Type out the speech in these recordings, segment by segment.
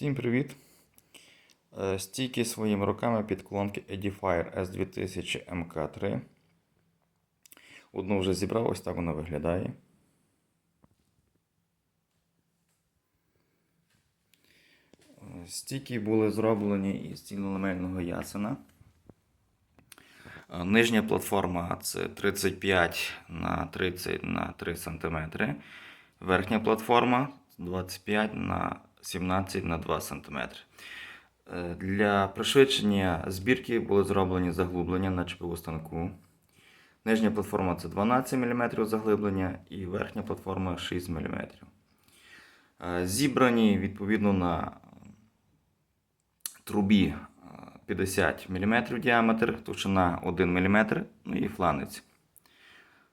Всім привіт! Е, Стійки своїми руками під колонки Edifier S2000 MK3. Одну вже зібрав, ось так вона виглядає. Е, Стійки були зроблені із цільноламельного ясена. Е, Нижня платформа це 35 на 30 на 3 см. Верхня платформа 25 на 17 на 2 см. Е, Для пришвидшення збірки були зроблені заглублення на ЧПУ станку. Нижня платформа це 12 мм заглиблення і верхня платформа 6 мм. Е, Зібрані відповідно на трубі е, 50 мм діаметр, товщина 1 мм, ну і фланець.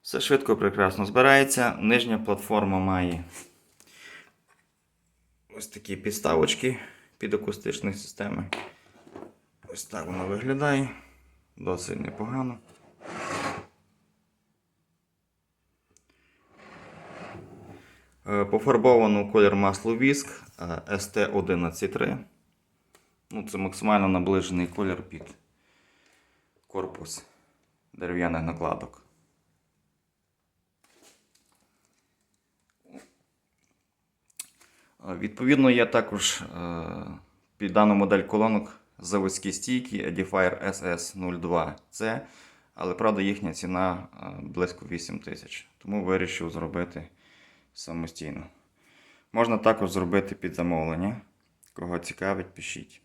Все швидко прекрасно збирається. Нижня платформа має ось такі підставочки під акустичні системи. Ось так вона виглядає. Досить непогано. Е, Пофарбовано колір масло віск ST113. Ну, це максимально наближений колір під корпус дерев'яних накладок. Відповідно, є також е, під дану модель колонок заводські стійки Edifier SS02C, але правда їхня ціна е, близько 8 тисяч. Тому вирішив зробити самостійно. Можна також зробити під замовлення. Кого цікавить, пишіть.